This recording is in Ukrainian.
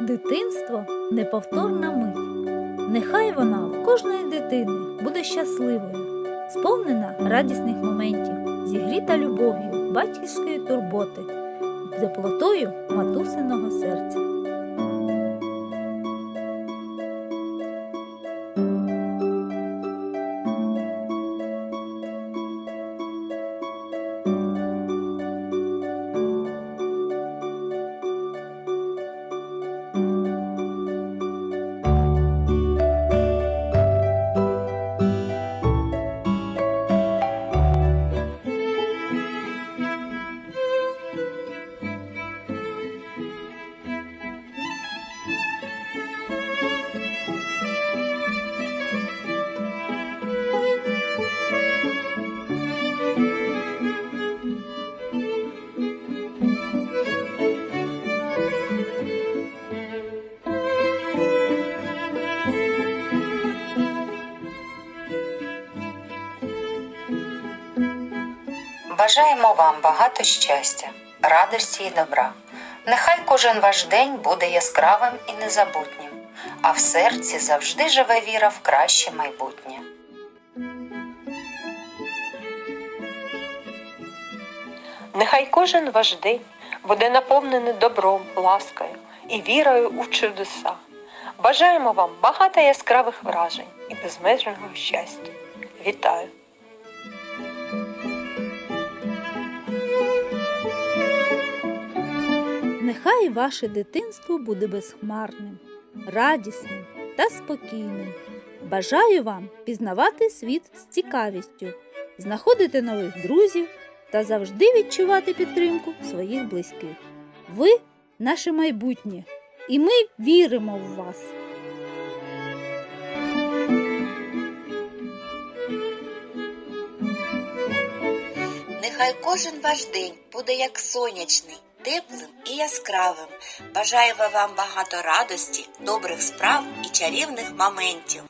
Дитинство неповторна мить. Нехай вона в кожної дитини буде щасливою, сповнена радісних моментів, зігріта любов'ю, батьківської турботи, теплотою матусиного серця. Бажаємо вам багато щастя, радості і добра. Нехай кожен ваш день буде яскравим і незабутнім, а в серці завжди живе віра в краще майбутнє. Нехай кожен ваш день буде наповнений добром, ласкою і вірою у чудеса. Бажаємо вам багато яскравих вражень і безмежного щастя. Вітаю! Нехай ваше дитинство буде безхмарним, радісним та спокійним. Бажаю вам пізнавати світ з цікавістю, знаходити нових друзів та завжди відчувати підтримку своїх близьких. Ви наше майбутнє, і ми віримо в вас. Нехай кожен ваш день буде як сонячний, теплим і яскравим. Бажаємо вам багато радості, добрих справ і чарівних моментів.